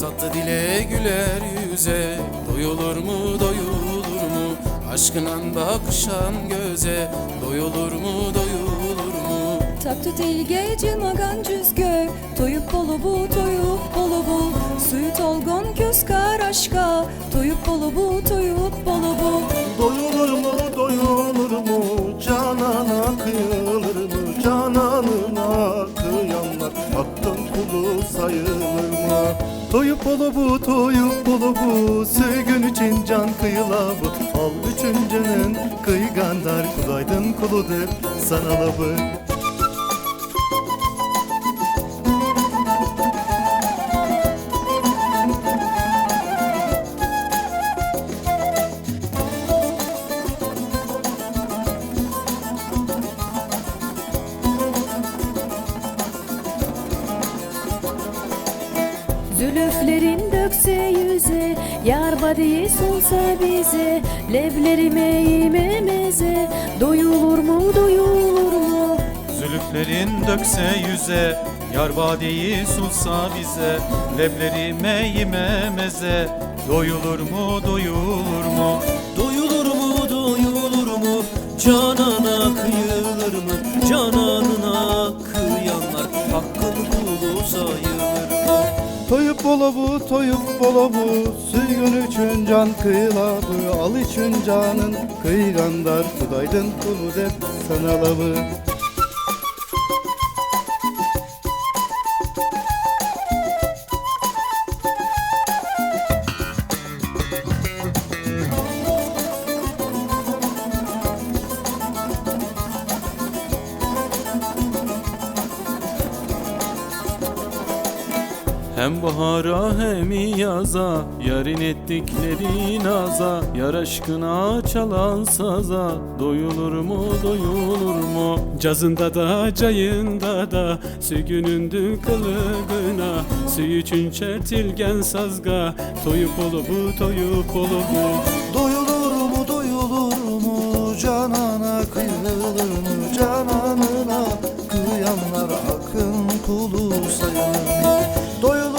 Tatlı dile güler yüze Doyulur mu doyulur mu? Aşkınan bakışan göze Doyulur mu doyulur mu? Taktı tilge cilmagan cüzgö Toyup bolu bu toyup bolu bu. Suyu tolgon küskar aşka Toyup bolu bu toyup bolu bu. Doyulur mu doyulur mu? Canana kıyılır mı? Cananına kıyanlar hakkın kulu sayılır? Toyup bolu bu toyup bolu bu. Söygün için can kıyıla bu. Al üçüncünün kıygandar Kulaydın kuludur sana labı Zülüflerin dökse yüze Yar badiyi sunsa bize Leblerime yememeze Doyulur mu doyulur mu? Zülüflerin dökse yüze Yar badeyi sunsa bize Leblerime yememeze Doyulur mu doyulur mu? Doyulur mu doyulur mu? Canana Toyup bolu bu, toyup bolu bu Süygün üçün can kıyıladı. Al için canın kıygandar Kudaydın kulu dep sana Hem bahara hem yaza Yarın ettikleri naza. Yar aşkına çalan saza Doyulur mu doyulur mu? Cazında da cayında da Sügünündü kılıbına Suyu için çertilgen sazga Toyup olu bu toyup olu bu. Doyulur mu doyulur mu? Canana kıyılır mı Cananına kıyanlar Hakkın kulu sayılır. mı Doyulur